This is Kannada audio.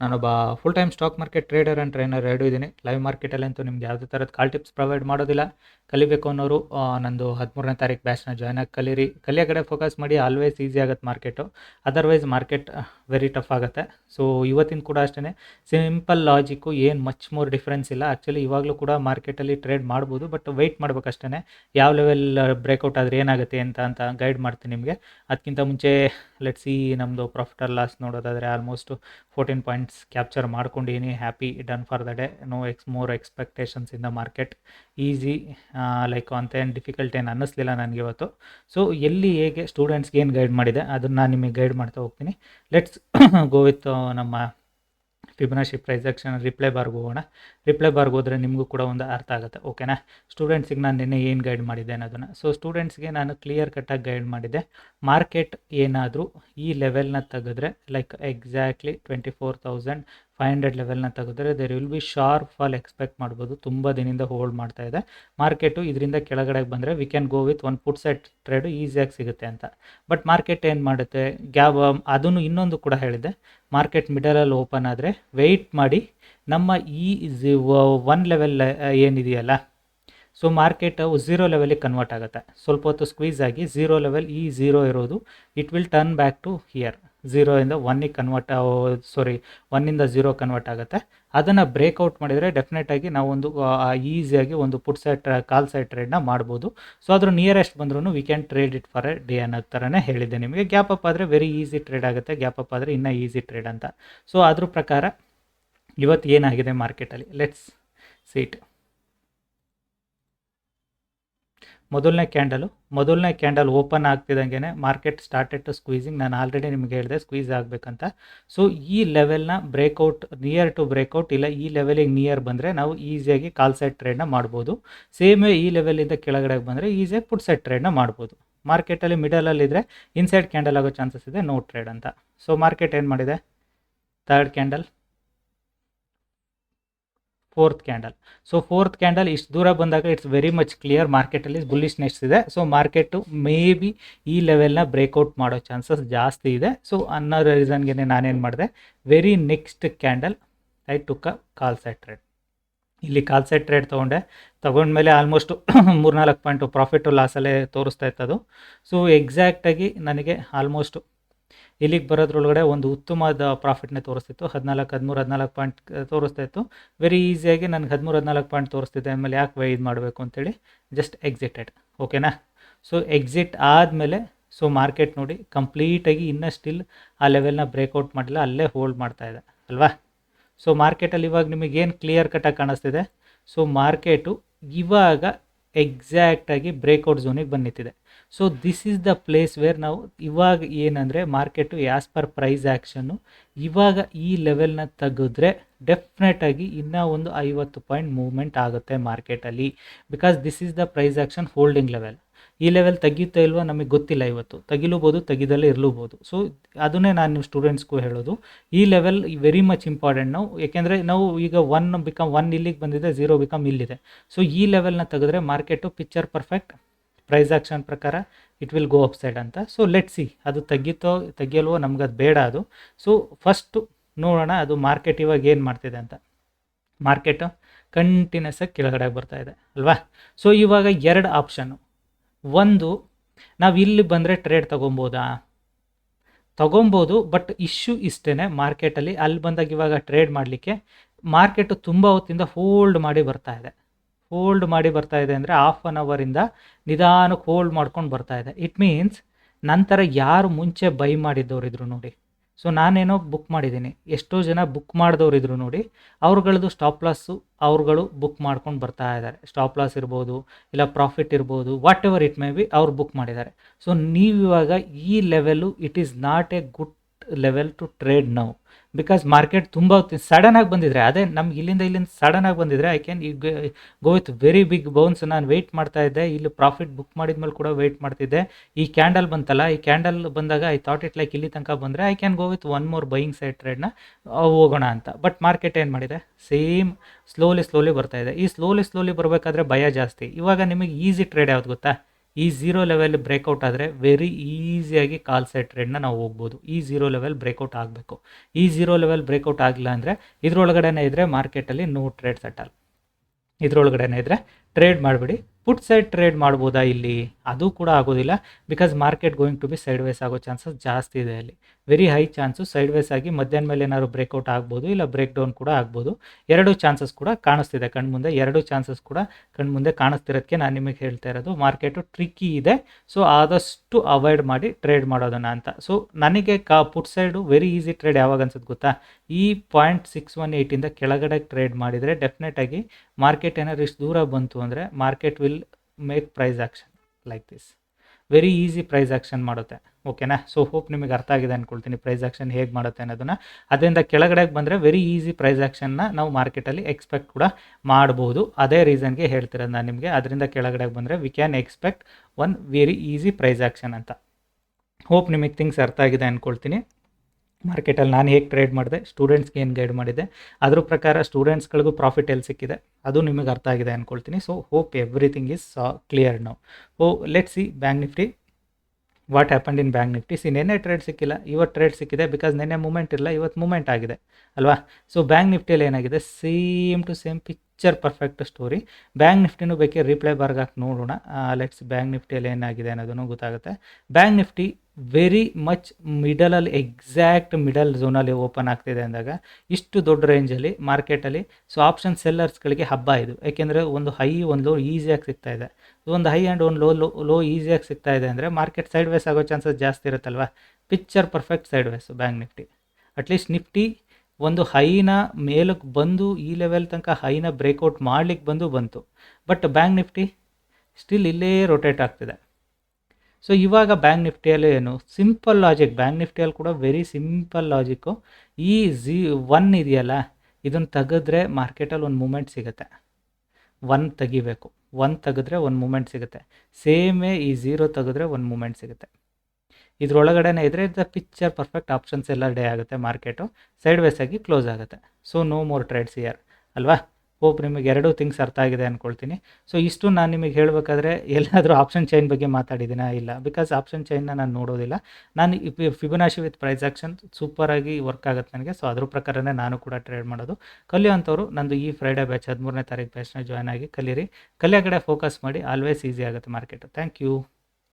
ನಾನೊಬ್ಬ full time stock market trader and trainer ಎರಡೂ ಇದ್ದೀನಿ. ಲೈವ್ ಮಾರ್ಕೆಟಲ್ಲಂತೂ ನಿಮ್ಗೆ ಯಾವುದೇ ಥರದ ಕಾಲ್ ಟಿಪ್ಸ್ ಪ್ರೊವೈಡ್ ಮಾಡೋದಿಲ್ಲ. ಕಲಿಬೇಕು ಅನ್ನೋರು ನಂದು ಹದಿಮೂರನೇ ತಾರೀಕು ಬ್ಯಾಚ್ನ ಜಾಯ್ನ್ ಆಗಿ ಕಲೀರಿ. ಕಲಿಯೋ ಕಡೆ ಫೋಕಸ್ ಮಾಡಿ ಆಲ್ವೇಸ್ ಈಸಿ ಆಗುತ್ತೆ market otherwise market very tough ಆಗುತ್ತೆ. ಸೊ ಇವತ್ತಿನ ಕೂಡ ಅಷ್ಟೇ ಸಿಂಪಲ್ ಲಾಜಿಕ್ಕು ಏನು ಮಚ್ ಮೋರ್ ಡಿಫ್ರೆನ್ಸ್ ಇಲ್ಲ. ಆ್ಯಕ್ಚುಲಿ ಇವಾಗಲೂ ಕೂಡ ಮಾರ್ಕೆಟಲ್ಲಿ ಟ್ರೇಡ್ ಮಾಡ್ಬೋದು ಬಟ್ ವೆಯ್ಟ್ ಮಾಡ್ಬೇಕಷ್ಟೇ ಯಾವ ಲೆವೆಲ್ ಬ್ರೇಕೌಟ್ ಆದರೆ ಏನಾಗುತ್ತೆ ಅಂತ ಅಂತ ಗೈಡ್ ಮಾಡ್ತೀನಿ ನಿಮಗೆ. ಅದಕ್ಕಿಂತ ಮುಂಚೆ ಲೆಟ್ ಸಿ ನಮ್ಮದು ಪ್ರಾಫಿಟ್ ಲಾಸ್ ನೋಡೋದಾದರೆ almost fourteen points capture ಮಾಡ್ಕೊಂಡೀನಿ happy done for the day no ex more expectations in the market easy like ಅಂತ ಏನು ಡಿಫಿಕಲ್ಟ್ ಏನು ಅನ್ನಿಸ್ಲಿಲ್ಲ ನನಗೆ ಇವತ್ತು. ಸೊ ಎಲ್ಲಿ ಹೇಗೆ ಸ್ಟೂಡೆಂಟ್ಸ್ಗೆ ಏನು ಗೈಡ್ ಮಾಡಿದೆ, ಅದನ್ನು ನಾನು ನಿಮಗೆ ಗೈಡ್ ಮಾಡ್ತಾ ಹೋಗ್ತೀನಿ. ಲೆಟ್ಸ್ ಗೋ ವಿತ್ ನಮ್ಮ ಫಿಬನಾಶಿ ಪ್ರೈಸ್ ಆಕ್ಷನ್ ರಿಪ್ಲೈ ಬಾರ್ಗೆ ಹೋಗೋಣ. ರಿಪ್ಲೈ ಬಾರ್ಗೆ ಹೋದರೆ ನಿಮಗೂ ಕೂಡ ಒಂದು ಅರ್ಥ ಆಗುತ್ತೆ ಓಕೆನಾ ಸ್ಟೂಡೆಂಟ್ಸಿಗೆ ನಾನು ನಿನ್ನೆ ಏನು ಗೈಡ್ ಮಾಡಿದ್ದೆ ಅನ್ನೋದನ್ನು. ಸೊ ಸ್ಟೂಡೆಂಟ್ಸ್ಗೆ ನಾನು ಕ್ಲಿಯರ್ ಕಟ್ಟಾಗಿ ಗೈಡ್ ಮಾಡಿದ್ದೆ. ಮಾರ್ಕೆಟ್ ಏನಾದರೂ ಈ ಲೆವೆಲ್ನ ತೆಗೆದ್ರೆ like exactly twenty four thousand five hundred ಲೆವೆಲ್ನ ತೆಗೆದ್ರೆ there will be sharp fall expect ಮಾಡ್ಬೋದು. ತುಂಬ ದಿನದಿಂದ ಹೋಲ್ಡ್ ಮಾಡ್ತಾ ಇದೆ. ಮಾರ್ಕೆಟು ಇದರಿಂದ ಕೆಳಗಡೆ ಬಂದರೆ we can go with one put set trade ಈಸಿಯಾಗಿ ಸಿಗುತ್ತೆ ಅಂತ. ಬಟ್ ಮಾರ್ಕೆಟ್ ಏನು ಮಾಡುತ್ತೆ? ಗ್ಯಾಬ್ ಅದನ್ನು ಇನ್ನೊಂದು ಕೂಡ ಹೇಳಿದೆ. ಮಾರ್ಕೆಟ್ ಮಿಡಲಲ್ಲಿ ಓಪನ್ ಆದರೆ ವೆಯ್ಟ್ ಮಾಡಿ ನಮ್ಮ ಈ ಒನ್ ಲೆವೆಲ್ ಏನಿದೆಯಲ್ಲ? ಸೊ ಮಾರ್ಕೆಟ್ ಝೀರೋ ಲೆವೆಲಿಗೆ ಕನ್ವರ್ಟ್ ಆಗುತ್ತೆ. ಸ್ವಲ್ಪ ಹೊತ್ತು ಸ್ಕ್ವೀಸ್ ಆಗಿ ಝೀರೋ ಲೆವೆಲ್ ಈ ಝೀರೋ ಇರೋದು. It will turn back to here ಝೀರೋಯಿಂದ ಒನ್ನಿಗೆ ಕನ್ವರ್ಟ್ ಸಾರಿ ಒನ್ನಿಂದ ಝೀರೋ ಕನ್ವರ್ಟ್ ಆಗುತ್ತೆ. ಅದನ್ನು ಬ್ರೇಕ್ಔಟ್ ಮಾಡಿದರೆ ಡೆಫಿನೆಟಾಗಿ ನಾವು ಒಂದು ಈಸಿಯಾಗಿ ಒಂದು ಪುಟ್ ಸೈಡ್ ಕಾಲ್ ಸೈಡ್ ಟ್ರೇಡ್ನ ಮಾಡ್ಬೋದು. ಸೊ ಅದ್ರ ನಿಯರೆಸ್ಟ್ ಬಂದ್ರೂ we can trade it for a day ಅನ್ನೋ ಥರನೇ ಹೇಳಿದ್ದೆ ನಿಮಗೆ. ಗ್ಯಾಪ್ ಅಪ್ ಆದರೆ ವೆರಿ ಈಸಿ ಟ್ರೇಡ್ ಆಗುತ್ತೆ ಗ್ಯಾಪ್ ಅಪ್ ಆದರೆ ಇನ್ನೂ ಈಸಿ ಟ್ರೇಡ್ ಅಂತ. ಸೊ ಅದ್ರ ಪ್ರಕಾರ ಇವತ್ತು ಏನಾಗಿದೆ ಮಾರ್ಕೆಟಲ್ಲಿ ಲೆಟ್ಸ್ ಸೀಟ್ ಮೊದಲನೇ ಕ್ಯಾಂಡಲು ಮೊದಲನೇ ಕ್ಯಾಂಡಲ್ ಓಪನ್ ಆಗ್ತಿದ್ದಂಗೆ ಮಾರ್ಕೆಟ್ ಸ್ಟಾರ್ಟೆಡ್ ಟು ಸ್ಕ್ವೀಸಿಂಗ್ ನಾನು ಆಲ್ರೆಡಿ ನಿಮಗೆ ಹೇಳಿದೆ ಸ್ಕ್ವೀಸ್ ಆಗಬೇಕಂತ. ಸೊ ಈ ಲೆವೆಲ್ನ ಬ್ರೇಕೌಟ್ ನಿಯರ್ ಟು ಬ್ರೇಕೌಟ್ ಇಲ್ಲ, ಈ ಲೆವೆಲಿಗೆ ನಿಯರ್ ಬಂದರೆ ನಾವು ಈಸಿಯಾಗಿ ಕಾಲ್ ಸೈಡ್ ಟ್ರೇಡ್ನ ಮಾಡ್ಬೋದು. ಸೇಮ್ ಈ ಲೆವೆಲಿಂದ ಕೆಳಗಡೆ ಬಂದರೆ ಈಸಿಯಾಗಿ ಪುಟ್ ಸೈಡ್ ಟ್ರೇಡ್ನ ಮಾಡ್ಬೋದು. ಮಾರ್ಕೆಟಲ್ಲಿ ಮಿಡಲಲ್ಲಿದ್ದರೆ ಇನ್ಸೈಡ್ ಕ್ಯಾಂಡಲ್ ಆಗೋ ಚಾನ್ಸಸ್ ಇದೆ ನೋ ಟ್ರೇಡ್ ಅಂತ. ಸೊ ಮಾರ್ಕೆಟ್ ಏನು ಮಾಡಿದೆ? Third candle fourth candle so fourth candle ಇಷ್ಟು ದೂರ ಬಂದಾಗ ಇಟ್ಸ್ ವೆರಿ ಮಚ್ ಕ್ಲಿಯರ್ ಮಾರ್ಕೆಟಲ್ಲಿ ಬುಲ್ಲಿಶ್ನೆಸ್ ಇದೆ. ಸೊ ಮಾರ್ಕೆಟು ಮೇ ಬಿ ಈ ಲೆವೆಲ್ನ ಬ್ರೇಕ್ಔಟ್ ಮಾಡೋ ಚಾನ್ಸಸ್ ಜಾಸ್ತಿ ಇದೆ. ಸೊ ಅನ್ನೋ ರೀಸನ್ಗೆ ನಾನೇನು ಮಾಡಿದೆ? Very next candle I took a call set trade ಇಲ್ಲಿ ಕಾಲ್ ಸೆಟ್ ಟ್ರೇಡ್ ತೊಗೊಂಡೆ. ತೊಗೊಂಡ್ಮೇಲೆ ಆಲ್ಮೋಸ್ಟ್ ಮೂರ್ನಾಲ್ಕು ಪಾಯಿಂಟು ಪ್ರಾಫಿಟು ಲಾಸಲ್ಲೇ ತೋರಿಸ್ತಾ ಇತ್ತು ಅದು ಸೊ ಎಕ್ಸಾಕ್ಟಾಗಿ ನನಗೆ ಆಲ್ಮೋಸ್ಟು ಇಲ್ಲಿಗೆ ಬರೋದ್ರೊಳಗಡೆ ಒಂದು ಉತ್ತಮವಾದ ಪ್ರಾಫಿಟ್ನೇ ತೋರಿಸ್ತಿತ್ತು. ಹದಿನಾಲ್ಕು, ಹದಿಮೂರು, ಹದಿನಾಲ್ಕು ಪಾಯಿಂಟ್ ತೋರಿಸ್ತಾ ಇತ್ತು. ವೆರಿ ಈಸಿಯಾಗಿ ನನಗೆ ಹದಿಮೂರು, ಹದಿನಾಲ್ಕು ಪಾಯಿಂಟ್ ತೋರಿಸ್ತಿದ್ದೆ ಆಮೇಲೆ ಯಾಕೆ ಇದು ಮಾಡಬೇಕು ಅಂತೇಳಿ ಜಸ್ಟ್ ಎಕ್ಸಿಟೆಡ್ ಓಕೆನಾ ಸೊ ಎಕ್ಸಿಟ್ ಆದಮೇಲೆ ಸೊ ಮಾರ್ಕೆಟ್ ನೋಡಿ ಕಂಪ್ಲೀಟಾಗಿ ಇನ್ನೂ ಸ್ಟಿಲ್ ಆ ಲೆವೆಲ್ನ ಬ್ರೇಕೌಟ್ ಮಾಡಿಲ್ಲ. ಅಲ್ಲೇ ಹೋಲ್ಡ್ ಮಾಡ್ತಾ ಇದೆ. ಅಲ್ವಾ? ಸೊ ಮಾರ್ಕೆಟಲ್ಲಿ ಇವಾಗ ನಿಮಗೇನು ಕ್ಲಿಯರ್ ಕಟ್ಟಾಗಿ ಕಾಣಿಸ್ತಿದೆ? ಸೊ ಮಾರ್ಕೆಟು ಇವಾಗ ಎಕ್ಸಾಕ್ಟಾಗಿ ಬ್ರೇಕ್ಔಟ್ ಝೋನಿಗೆ ಬಂದು ನಿಂತಿದೆ so this is the place where ನಾವು ಇವಾಗ ಏನಂದರೆ market as per price action ಇವಾಗ ಈ ಲೆವೆಲ್ನ ತೆಗೆದ್ರೆ ಡೆಫಿನೆಟಾಗಿ ಇನ್ನೂ ಒಂದು ಐವತ್ತು ಪಾಯಿಂಟ್ ಮೂವ್ಮೆಂಟ್ ಆಗುತ್ತೆ ಮಾರ್ಕೆಟಲ್ಲಿ because this is the price action holding level ಈ ಲೆವೆಲ್ ತೆಗಿಯುತ್ತೋ ಇಲ್ವೋ ನಮಗೆ ಗೊತ್ತಿಲ್ಲ ಇವತ್ತು. ತೆಗಿಲೂಬೋದು, ತೆಗೆದಲ್ಲೇ ಇರಲೂಬೋದು. ಸೊ ಅದನ್ನೇ ನಾನು ಸ್ಟೂಡೆಂಟ್ಸ್ಗೂ ಹೇಳೋದು. ಈ ಲೆವೆಲ್ ವೆರಿ ಮಚ್ ಇಂಪಾರ್ಟೆಂಟ್ ನಾವು. ಏಕೆಂದರೆ ನಾವು ಈಗ ಒನ್ ಬಿಕಮ್ ಒನ್ ಇಲ್ಲಿಗೆ ಬಂದಿದೆ ಝೀರೋ ಬಿಕಮ್ ಇಲ್ಲಿದೆ. ಸೊ ಈ ಲೆವೆಲ್ನ ತೆಗೆದ್ರೆ market picture perfect price action ಪ್ರಕಾರ it will go up side ಅಂತ. ಸೊ ಲೆಟ್ ಸಿ ಅದು ತೆಗಿತೋ, ತೆಗಿಯಲ್ವೋ ನಮ್ಗೆ ಅದು ಬೇಡ ಅದು. ಸೊ ಫಸ್ಟು ನೋಡೋಣ ಅದು ಮಾರ್ಕೆಟ್ ಇವಾಗ ಏನು ಮಾಡ್ತಿದೆ ಅಂತ. ಮಾರ್ಕೆಟು ಕಂಟಿನ್ಯೂಸ್ ಆಗಿ ಕೆಳಗಡೆ ಬರ್ತಾ ಇದೆ, ಅಲ್ವಾ? ಸೊ ಇವಾಗ ಎರಡು ಆಪ್ಷನ್ನು ಒಂದು, ನಾವು ಇಲ್ಲಿ ಬಂದರೆ ಟ್ರೇಡ್ ತೊಗೊಬೋದಾ? ತೊಗೊಬೋದು ಬಟ್ ಇಶ್ಯೂ ಇಷ್ಟೇ ಮಾರ್ಕೆಟಲ್ಲಿ ಅಲ್ಲಿ. ಬಂದಾಗ ಇವಾಗ ಟ್ರೇಡ್ ಮಾಡಲಿಕ್ಕೆ ಮಾರ್ಕೆಟು ತುಂಬ ಹೊತ್ತಿಂದ ಹೋಲ್ಡ್ ಮಾಡಿ ಬರ್ತಾ ಇದೆ. ಹೋಲ್ಡ್ ಮಾಡಿ ಬರ್ತಾ ಇದೆ ಅಂದರೆ ಹಾಫ್ ಆನ್ ಅವರಿಂದ ನಿಧಾನಕ್ಕೆ ಹೋಲ್ಡ್ ಮಾಡ್ಕೊಂಡು ಬರ್ತಾ ಇದೆ. ಇಟ್ ಮೀನ್ಸ್ ನಂತರ ಯಾರು ಮುಂಚೆ ಬೈ ಮಾಡಿದ್ದವ್ರಿದ್ರು ನೋಡಿ. ಸೊ ನಾನೇನೋ ಬುಕ್ ಮಾಡಿದ್ದೀನಿ. ಎಷ್ಟೋ ಜನ ಬುಕ್ ಮಾಡಿದವ್ರು ಇದ್ರು ನೋಡಿ, ಅವ್ರುಗಳದ್ದು ಸ್ಟಾಪ್ ಲಾಸು ಅವ್ರುಗಳು ಬುಕ್ ಮಾಡ್ಕೊಂಡು ಬರ್ತಾ ಇದ್ದಾರೆ. ಸ್ಟಾಪ್ ಲಾಸ್ ಇರ್ಬೋದು, ಇಲ್ಲ ಪ್ರಾಫಿಟ್ ಇರ್ಬೋದು whatever it may be ಅವ್ರು ಬುಕ್ ಮಾಡಿದ್ದಾರೆ. ಸೊ ನೀವು ಇವಾಗ ಈ level it is not a good level to trade ನಾವು ಬಿಕಾಸ್ ಮಾರ್ಕೆಟ್ ತುಂಬ ಸಡನ್ನಾಗಿ ಬಂದಿದ್ರೆ, ಅದೇ ನಮ್ಗೆ ಇಲ್ಲಿಂದ ಇಲ್ಲಿಂದ ಸಡನ್ನಾಗಿ ಬಂದಿದ್ರೆ ಐ ಕ್ಯಾನ್ ಈಗ go with very big bounce ನಾನು ವೆಯ್ಟ್ ಮಾಡ್ತಾ ಇದ್ದೆ. ಇಲ್ಲಿ ಪ್ರಾಫಿಟ್ ಬುಕ್ ಮಾಡಿದ್ಮೇಲೆ ಕೂಡ ವೆಯ್ಟ್ ಮಾಡ್ತಿದ್ದೆ. ಈ ಕ್ಯಾಂಡಲ್ ಬಂತಲ್ಲ, ಈ ಕ್ಯಾಂಡಲ್ ಬಂದಾಗ ಐ ಥಾಟ್ ಇಟ್ ಲೈಕ್ ಇಲ್ಲಿ ತನಕ ಬಂದರೆ I can go with one more buying side ಟ್ರೇಡ್ನ ಹೋಗೋಣ ಅಂತ. ಬಟ್ ಮಾರ್ಕೆಟ್ ಏನು ಮಾಡಿದೆ? ಸೇಮ್ ಸ್ಲೋಲಿ ಸ್ಲೋಲಿ ಬರ್ತಾ ಇದೆ. ಈ ಸ್ಲೋಲಿ ಸ್ಲೋಲಿ ಬರಬೇಕಾದ್ರೆ ಭಯ ಜಾಸ್ತಿ. ಇವಾಗ ನಿಮಗೆ ಈಸಿ ಟ್ರೇಡ್ ಯಾವ್ದು ಗೊತ್ತಾ? ಈ ಝೀರೋ ಲೆವೆಲ್ ಬ್ರೇಕೌಟ್ ಆದರೆ ವೆರಿ ಈಸಿಯಾಗಿ ಕಾಲ್ ಸೈಡ್ ಟ್ರೇಡ್ನ ನಾವು ಹೋಗ್ಬೋದು. ಈ ಝೀರೋ ಲೆವೆಲ್ ಬ್ರೇಕೌಟ್ ಆಗಬೇಕು. ಈ ಝೀರೋ ಲೆವೆಲ್ ಬ್ರೇಕೌಟ್ ಆಗಿಲ್ಲ ಅಂದರೆ ಇದರೊಳಗಡೆನೇ ಇದ್ದರೆ ಮಾರ್ಕೆಟಲ್ಲಿ ನೋ ಟ್ರೇಡ್ ಸೆಟಲ್ ಇದ್ರೊಳಗಡೆನೇ ಇದ್ದರೆ ಟ್ರೇಡ್ ಮಾಡಿಬಿಡಿ. ಪುಟ್ ಸೈಡ್ ಟ್ರೇಡ್ ಮಾಡ್ಬೋದಾ ಇಲ್ಲಿ? ಅದು ಕೂಡ ಆಗೋದಿಲ್ಲ because market going to be sideways ಆಗೋ ಚಾನ್ಸಸ್ ಜಾಸ್ತಿ ಇದೆ ಅಲ್ಲಿ. Very high chance sideways ಆಗಿ ಮಧ್ಯಾಹ್ನ ಮೇಲೆ ಏನಾದ್ರು ಬ್ರೇಕ್ಔಟ್ ಆಗ್ಬೋದು ಇಲ್ಲ ಬ್ರೇಕ್ ಡೌನ್ ಕೂಡ ಆಗ್ಬೋದು. ಎರಡು ಚಾನ್ಸಸ್ ಕೂಡ ಕಾಣಿಸ್ತಿದೆ. ಕಣ್ಮುಂದೆ ಎರಡು ಚಾನ್ಸಸ್ ಕೂಡ ಕಣ್ಮುಂದೆ ಕಾಣಿಸ್ತಿರೋದಕ್ಕೆ ನಾನು ನಿಮಗೆ ಹೇಳ್ತಾ ಇರೋದು ಮಾರ್ಕೆಟು ಟ್ರಿಕ್ಕಿ ಇದೆ. ಸೊ ಆದಷ್ಟು ಅವಾಯ್ಡ್ ಮಾಡಿ ಟ್ರೇಡ್ ಮಾಡೋದನ್ನ ಅಂತ. ಸೊ ನನಗೆ ಕಾ put side very easy trade ಯಾವಾಗ ಅನ್ಸುತ್ತೆ ಗೊತ್ತಾ? ಈ ಪಾಯಿಂಟ್ ಸಿಕ್ಸ್ ಒನ್ ಏಯ್ಟಿಂದ ಕೆಳಗಡೆ ಟ್ರೇಡ್ ಮಾಡಿದರೆ ಡೆಫಿನೆಟಾಗಿ ಮಾರ್ಕೆಟ್ ಏನಾದ್ರು ಇಷ್ಟು ದೂರ ಬಂತು ಅಂದರೆ market will make price action like this very easy price action ಮಾಡುತ್ತೆ. ಓಕೆನಾ? ಸೊ ಹೋಪ್ ನಿಮಗೆ ಅರ್ಥ ಆಗಿದೆ ಅಂದ್ಕೊಳ್ತೀನಿ ಪ್ರೈಸ್ ಆಕ್ಷನ್ ಹೇಗೆ ಮಾಡುತ್ತೆ ಅನ್ನೋದನ್ನ. ಅದರಿಂದ ಕೆಳಗಡೆಗೆ ಬಂದರೆ ವೆರಿ ಈಸಿ ಪ್ರೈಸ್ ಆ್ಯಕ್ಷನ್ನ ನಾವು ಮಾರ್ಕೆಟಲ್ಲಿ ಎಕ್ಸ್ಪೆಕ್ಟ್ ಕೂಡ ಮಾಡಬಹುದು ಅದೇ ರೀಸನ್ಗೆ ಹೇಳ್ತಿರೋದು ನಾನು ನಿಮಗೆ. ಅದರಿಂದ ಕೆಳಗಡೆಗೆ ಬಂದರೆ we can expect one very easy price action ಅಂತ. ಹೋಪ್ ನಿಮಗೆ ಥಿಂಗ್ಸ್ ಅರ್ಥ ಆಗಿದೆ ಅಂದ್ಕೊಳ್ತೀನಿ ಮಾರ್ಕೆಟಲ್ಲಿ ನಾನು ಹೇಗೆ ಟ್ರೇಡ್ ಮಾಡಿದೆ ಸ್ಟೂಡೆಂಟ್ಸ್ಗೆ ಏನು ಗೈಡ್ ಮಾಡಿದೆ ಅದ್ರ ಪ್ರಕಾರ ಸ್ಟೂಡೆಂಟ್ಸ್ಗಳಿಗೂ ಪ್ರಾಫಿಟ್ ಎಲ್ಲಿ ಸಿಕ್ಕಿದೆ, ಅದು ನಿಮಗೆ ಅರ್ಥ ಆಗಿದೆ ಅಂದ್ಕೊಳ್ತೀನಿ so hope everything is clear ನಾವು ಓ let see Bank Nifty what happened in Bank Nifty see ನೆನ್ನೆ ಟ್ರೇಡ್ ಸಿಕ್ಕಿಲ್ಲ, ಇವತ್ತು ಟ್ರೇಡ್ ಸಿಕ್ಕಿದೆ ಬಿಕಾಸ್ ನೆನ್ನೆ ಮೂಮೆಂಟ್ ಇಲ್ಲ ಇವತ್ತು ಮೂಮೆಂಟ್ ಆಗಿದೆ, ಅಲ್ವಾ? ಸೊ ಬ್ಯಾಂಕ್ ನಿಫ್ಟಿಯಲ್ಲಿ ಏನಾಗಿದೆ? Same to same picture perfect story. Bank ನಿಫ್ಟಿನೂ ಬೇಕೇ ರಿಪ್ಲೈ ಬಾರ್ಗೆ ಹಾಕಿ ನೋಡೋಣ. ಲೆಟ್ಸ್ ಬ್ಯಾಂಕ್ ನಿಫ್ಟಿಯಲ್ಲಿ ಏನಾಗಿದೆ ಅನ್ನೋದನ್ನು ಗೊತ್ತಾಗುತ್ತೆ. ಬ್ಯಾಂಕ್ ನಿಫ್ಟಿ ವೆರಿ ಮಚ್ ಮಿಡಲಲ್ಲಿ ಎಕ್ಸಾಕ್ಟ್ ಮಿಡಲ್ ಝೋನಲ್ಲಿ ಓಪನ್ ಆಗ್ತಿದೆ ಅಂದಾಗ ಇಷ್ಟು ದೊಡ್ಡ ರೇಂಜಲ್ಲಿ ಮಾರ್ಕೆಟಲ್ಲಿ ಸೊ ಆಪ್ಷನ್ ಸೆಲ್ಲರ್ಸ್ಗಳಿಗೆ ಹಬ್ಬ ಇದು. ಯಾಕೆಂದರೆ ಒಂದು ಹೈ ಒಂದು ಲೋ ಈಸಿಯಾಗಿ ಸಿಗ್ತಾ ಇದೆ. ಒಂದು ಹೈ ಆ್ಯಂಡ್ ಒಂದು ಲೋ ಲೋ ಲೋ ಈಸಿಯಾಗಿ ಸಿಗ್ತಾ ಇದೆ ಅಂದರೆ ಮಾರ್ಕೆಟ್ ಸೈಡ್ ವೇಸ್ ಆಗೋ ಚಾನ್ಸಸ್ ಜಾಸ್ತಿ ಇರುತ್ತಲ್ವ? Picture perfect sideways Bank Nifty. At least Nifty ಒಂದು ಹೈನ ಮೇಲಕ್ಕೆ ಬಂದು ಈ ಲೆವೆಲ್ ತನಕ ಹೈನ ಬ್ರೇಕೌಟ್ ಮಾಡ್ಲಿಕ್ಕೆ ಬಂದು ಬಂತು. ಬಟ್ ಬ್ಯಾಂಕ್ ನಿಫ್ಟಿ ಸ್ಟಿಲ್ ಇಲ್ಲೇ ರೊಟೇಟ್ ಆಗ್ತಿದೆ. ಸೊ ಇವಾಗ ಬ್ಯಾಂಕ್ ನಿಫ್ಟಿಯಲ್ಲಿ ಏನು? ಸಿಂಪಲ್ ಲಾಜಿಕ್ ಬ್ಯಾಂಕ್ ನಿಫ್ಟಿಯಲ್ಲಿ ಕೂಡ ವೆರಿ ಸಿಂಪಲ್ ಲಾಜಿಕ್ಕು ಈ ಝಿ ಒನ್ ಇದೆಯಲ್ಲ, ಇದನ್ನು ತೆಗೆದ್ರೆ ಮಾರ್ಕೆಟಲ್ಲಿ ಒಂದು ಮೂಮೆಂಟ್ ಸಿಗುತ್ತೆ. ಒನ್ ತೆಗಿಬೇಕು. ಒನ್ ತೆಗೆದ್ರೆ ಒಂದು ಮೂಮೆಂಟ್ ಸಿಗುತ್ತೆ. ಸೇಮೇ ಈ ಝೀರೋ ತೆಗೆದ್ರೆ ಒಂದು ಮೂಮೆಂಟ್ ಸಿಗುತ್ತೆ. ಇದ್ರೊಳಗಡೆನೇ ಇದ್ದರೆ ದ ಪಿಕ್ಚರ್ ಪರ್ಫೆಕ್ಟ್ ಆಪ್ಷನ್ಸ್ ಎಲ್ಲ ಡೇ ಆಗುತ್ತೆ ಮಾರ್ಕೆಟು ಸೈಡ್ ವೇಸ್ ಆಗಿ ಕ್ಲೋಸ್ ಆಗುತ್ತೆ. So no more trades here ಅಲ್ವಾ? ಹೋಪ್ ನಿಮಗೆ ಎರಡೂ ಥಿಂಗ್ಸ್ ಅರ್ಥ ಆಗಿದೆ ಅಂದ್ಕೊಳ್ತೀನಿ ಸೊ ಇಷ್ಟು ನಾನು ನಿಮಗೆ ಹೇಳಬೇಕಾದ್ರೆ ಎಲ್ಲಾದರೂ ಆಪ್ಷನ್ ಚೈನ್ ಬಗ್ಗೆ ಮಾತಾಡಿದ್ದೀನ? ಇಲ್ಲ. ಬಿಕಾಸ್ ಆಪ್ಷನ್ ಚೈನ್ನ ನಾನು ನೋಡೋದಿಲ್ಲ. ನಾನು ಫಿಬನಾಶಿ ವಿತ್ ಪ್ರೈಸ್ ಆಕ್ಷನ್ ಸೂಪರಾಗಿ ವರ್ಕ್ ಆಗುತ್ತೆ ನನಗೆ. ಸೊ ಅದ್ರ ಪ್ರಕಾರನೇ ನಾನು ಕೂಡ ಟ್ರೇಡ್ ಮಾಡೋದು. ಕಲಿಯೋಂಥವ್ರು ನಂದು ಈ ಫ್ರೈಡೇ ಬ್ಯಾಚ್ ಹದಿಮೂರನೇ ತಾರೀಕು ಬ್ಯಾಚ್ನ ಜಾಯ್ನ್ ಆಗಿ ಕಲಿಯಿರಿ ಕಲಿಯೋ ಕಡೆ ಫೋಕಸ್ ಮಾಡಿ. ಆಲ್ವೇಸ್ ಈಸಿ ಆಗುತ್ತೆ ಮಾರ್ಕೆಟು ಥ್ಯಾಂಕ್ ಯು